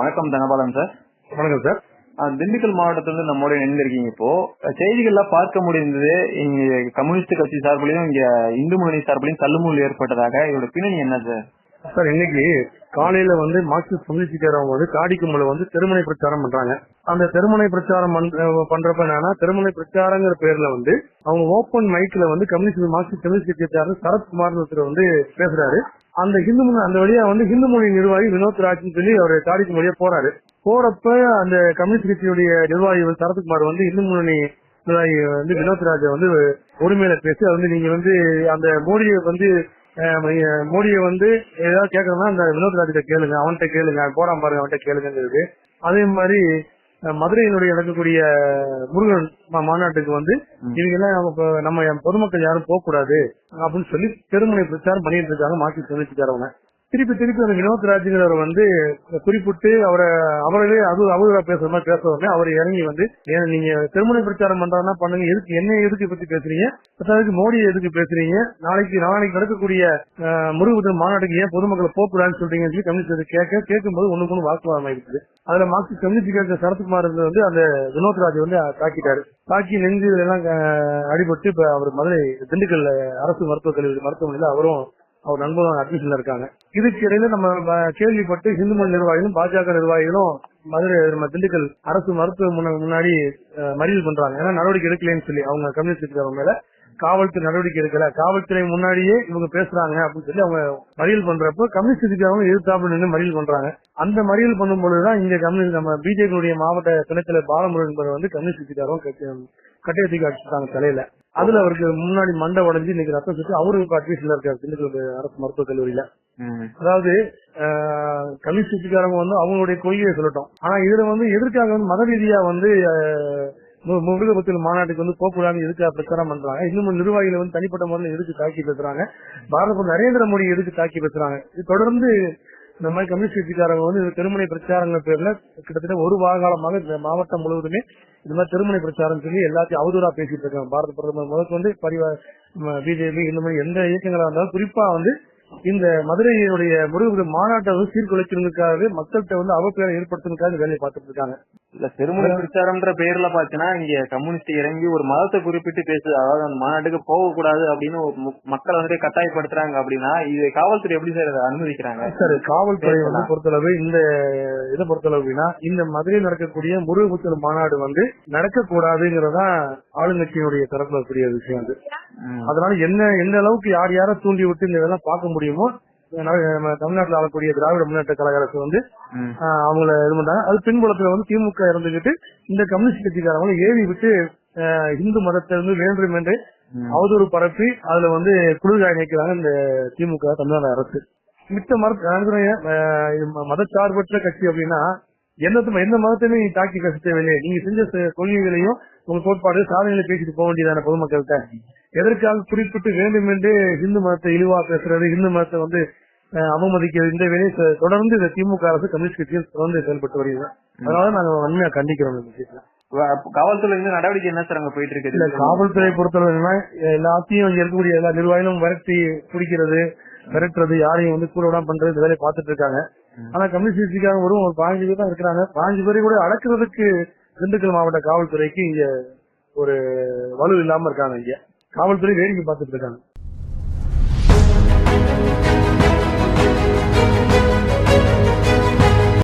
வணக்கம் தனபாலன் சார். வணக்கம் சார். திண்டுக்கல் மாவட்டத்திலிருந்து நம்மோட இணைந்திருக்கீங்க இப்போ. செய்திகள்ல பார்க்க முடிந்தது. இங்க கம்யூனிஸ்ட் கட்சி சார்பிலையும் இங்க இந்து முன்னணி சார்பிலையும் தள்ளுமுள் ஏற்பட்டதாக இதோட பின்னணி என்ன சார்? சார் இன்னைக்கு காலையில வந்து மார்க்சிஸ்ட் கம்யூனிஸ்ட்காரவங்க வந்து காடிக்கும்பல வந்து திருமணை பிரச்சாரம் பண்றாங்க. அந்த திருமணை பிரச்சாரம் பண்றப்ப என்னன்னா திருமணை பிரச்சாரங்கிற பேர்ல வந்து அவங்க ஓப்பன் மைக்ல வந்து கம்யூனிஸ்ட் மார்க்சிஸ்ட் கம்யூனிஸ்ட் கட்சியை சரத்குமார் ஒருத்தர் வந்து பேசுறாரு. அந்த ஹிந்து அந்த வழியா வந்து ஹிந்து மொழி நிர்வாகி வினோத் ராஜ்னு சொல்லி அவர் காடிக்கு வழியா போறாரு. போறப்ப அந்த கம்யூனிஸ்ட் கட்சியுடைய நிர்வாகி சரத்குமார் வந்து இந்து முன்னணி நிர்வாகி வந்து வினோத் ராஜை வந்து உரிமையில பேசி அது வந்து நீங்க வந்து அந்த மோடியை வந்து மோடியை வந்து ஏதாவது கேட்கணும்னா அந்த வினோத் ராஜிட்ட கேளுங்க அவன்கிட்ட கேளுங்க போறான் பாருங்க அவன்கிட்ட கேளுங்கிறது அதே மாதிரி மதுரையினுடைய நடக்கக்கூடிய முருகன் மாநாட்டுக்கு வந்து இவங்க எல்லாம் நம்ம பொதுமக்கள் யாரும் போக கூடாது அப்படின்னு சொல்லி தெருமுனை பிரச்சாரம் பண்ணிட்டு இருக்காங்க மார்க்சிஸ்ட் கம்யூனிஸ்ட்காரவங்க திருப்பி திருப்பி அந்த வினோத் ராஜுங்கிறவர் வந்து குறிப்பிட்டு அவரை அவரவே அது அவரா பேசுற மாதிரி பேசுறவங்க அவர் இறங்கி வந்து நீங்க திருமண பிரச்சாரம் பண்றாருன்னா பண்ணுங்க எதுக்கு என்ன எதுக்கு பத்தி பேசுறீங்க? பத்தாவதுக்கு மோடியை எதுக்கு பேசுறீங்க? நாளைக்கு நாளைக்கு நடக்கக்கூடிய அஹ், மாநாட்டுக்கு ஏன் பொதுமக்களை போக்கூடாதுன்னு சொல்றீங்கன்னு சொல்லி கம்யூனிஸ்ட் கேட்க கேட்கும்போது ஒண்ணு ஒண்ணு வாக்குவாதம் ஆயிடுச்சு. அதுல மார்க்சிஸ்ட் கம்யூனிஸ்ட் கட்சி சரத்குமார் வந்து அந்த வினோத் ராஜ் வந்து தாக்கிட்டாரு. தாக்கி நெஞ்சு எல்லாம் அடிபட்டு இப்ப அவர் மதுரை திண்டுக்கல்ல அரசு மருத்துவக் கல்லூரி மருத்துவமனையில அவரும் அவர் நண்பர்கள் அட்மிஷன்ல இருக்காங்க. இதுக்கு இடையில நம்ம கேள்விப்பட்டு இந்து மண் நிர்வாகிகளும் பாஜக நிர்வாகிகளும் மதுரை நம்ம திண்டுக்கல் அரசு மருத்துவ முன்னாடி மறியல் பண்றாங்க. ஏன்னா நடவடிக்கை எடுக்கலைன்னு சொல்லி அவங்க கம்யூனிஸ்ட் இருக்கிறவங்க மேல காவல்துறை நடவடிக்கை எடுக்கல. காவல்துறை முன்னாடியே இவங்க பேசுறாங்க அப்படின்னு சொல்லி அவங்க மறியல் பண்றப்போ கம்யூனிஸ்ட் இருக்கிறவங்க எதிர்த்தாப்பு நின்று மறியல் பண்றாங்க. அந்த மறியல் பண்ணும் பொழுதுதான் இங்க கம்யூனிஸ்ட் நம்ம பிஜேபியுடைய மாவட்ட துணைத்தலைவர் பாலமுருகன் வந்து கம்யூனிஸ்ட் கட்டையை தூக்கி அடிச்சுட்டாங்க தலையில. அதுல அவருக்கு முன்னாடி மண்டை உடைஞ்சு இன்னைக்கு ரத்தம் சுத்தி அவரு இப்ப அட்மிஷன்ல இருக்காரு. திண்டுக்கல் அரசு மருத்துவக் கல்லூரியில. அதாவது அஹ், கம்யூனிஸ்ட் கட்சிக்காரங்க வந்து அவங்களுடைய கொள்கையை சொல்லட்டும். ஆனா இதுல வந்து எதிர்க்காக வந்து மத ரீதியா வந்து முருகபுத்தூர் மாநாட்டுக்கு வந்து போகக்கூடாதுன்னு எதுக்கு பிரச்சாரம் பண்றாங்க? இன்னும் நிர்வாகிகளை வந்து தனிப்பட்ட முறையில் எதுக்கு தாக்கி பேசுறாங்க? பாரத நரேந்திர மோடி எதுக்கு தாக்கி பேசுறாங்க? இது தொடர்ந்து இந்த மாதிரி கம்யூனிஸ்ட் கட்சிக்காரங்க வந்து திருமண பிரச்சாரங்கள் பேர்ல கிட்டத்தட்ட ஒரு வார காலமாக இந்த மாவட்டம் முழுவதுமே இந்த மாதிரி திருமண பிரச்சாரம் சொல்லி எல்லாத்தையும் அவதூறா பேசிட்டு இருக்காங்க. பாரத பிரதமர் முதற்கு வந்து பரிவா பிஜேபி இந்த மாதிரி எந்த இயக்கங்களா இருந்தாலும் குறிப்பா வந்து இந்த மதுரையினுடைய முருகபுர மாநாட்டை வந்து சீர்குலைக்கிறதுக்காகவே மக்கள்கிட்ட வந்து அவப்பேரை ஏற்படுத்துறதுக்காக வேலையை பார்த்துட்டு இருக்காங்க. இல்ல திருமண பிரச்சாரம்ன்ற பெயர்ல பாத்தீங்கன்னா இங்க கம்யூனிஸ்ட் இறங்கி ஒரு மதத்தை குறிப்பிட்டு பேசுது அதாவது அந்த மாநாட்டுக்கு போக கூடாது அப்படின்னு மக்களை வந்துட்டு கட்டாயப்படுத்துறாங்க அப்படின்னா இது காவல்துறை எப்படி சார் இதை அனுமதிக்கிறாங்க? சார் காவல்துறை வந்து பொறுத்தளவு இந்த இதை பொறுத்தளவு அப்படின்னா இந்த மதுரையில் நடக்கக்கூடிய முருகபுத்தர் மாநாடு வந்து நடக்கக்கூடாதுங்கிறதான் ஆளுங்கட்சியினுடைய தரப்புல இருக்கக்கூடிய விஷயம் அது. அதனால என்ன எந்த அளவுக்கு யார் யாரை தூண்டி விட்டு இந்த இதெல்லாம் பார்க்க முடியுமோ நம்ம தமிழ்நாட்டில் ஆளக்கூடிய திராவிட முன்னேற்ற கழக அரசு வந்து அவங்கள இது பண்றாங்க. அது பின்புலத்துல வந்து திமுக இருந்துகிட்டு இந்த கம்யூனிஸ்ட் கட்சிக்காரங்களை ஏவி விட்டு இந்து மதத்தை வந்து வேண்டும் என்று. அவதூறு பரப்பி அதுல வந்து குளிர்காய நினைக்கிறாங்க இந்த திமுக தமிழ்நாடு அரசு. மித்த மத மதச்சார்பற்ற கட்சி அப்படின்னா எந்த எந்த மதத்தையுமே நீ தாக்கி பேச தேவையில்லை நீங்க செஞ்ச கொள்கைகளையும் உங்க கோட்பாடு சாதனைகளை பேசிட்டு போக வேண்டியதான பொதுமக்கள்கிட்ட? எதற்காக குறிப்பிட்டு வேண்டும் என்று இந்து மதத்தை இழிவா பேசுறது இந்து மதத்தை வந்து அவமதிக்கிறது இந்த வேலையை தொடர்ந்து இந்த திமுக அரசு கம்யூனிஸ்ட் கட்சியில் தொடர்ந்து செயல்பட்டு வருகிறது. அதனால நாங்க வன்மையா கண்டிக்கிறோம் இந்த விஷயத்துல. காவல்துறை நடவடிக்கை என்ன சார் அங்க போயிட்டு இல்ல இருக்குது காவல்துறை பொறுத்தவரை என்னன்னா, எல்லாத்தையும் இங்க இருக்கக்கூடிய எல்லா நிர்வாகிகளும் விரட்டி பிடிக்கிறது விரட்டுறது யாரையும் வந்து கூட விடாம பண்றது இந்த வேலையை பார்த்துட்டு இருக்காங்க. ஆனா கம்யூனிஸ்ட் கட்சிக்காக வரும் ஒரு பாஞ்சு பேர் தான் இருக்கிறாங்க. பாஞ்சு பேரை கூட அடக்குறதுக்கு திண்டுக்கல் மாவட்ட காவல்துறைக்கு இங்க ஒரு வலு இல்லாம இருக்காங்க இங்க. காவல்துறை வேடிக்கை பார்த்துட்டு இருக்காங்க.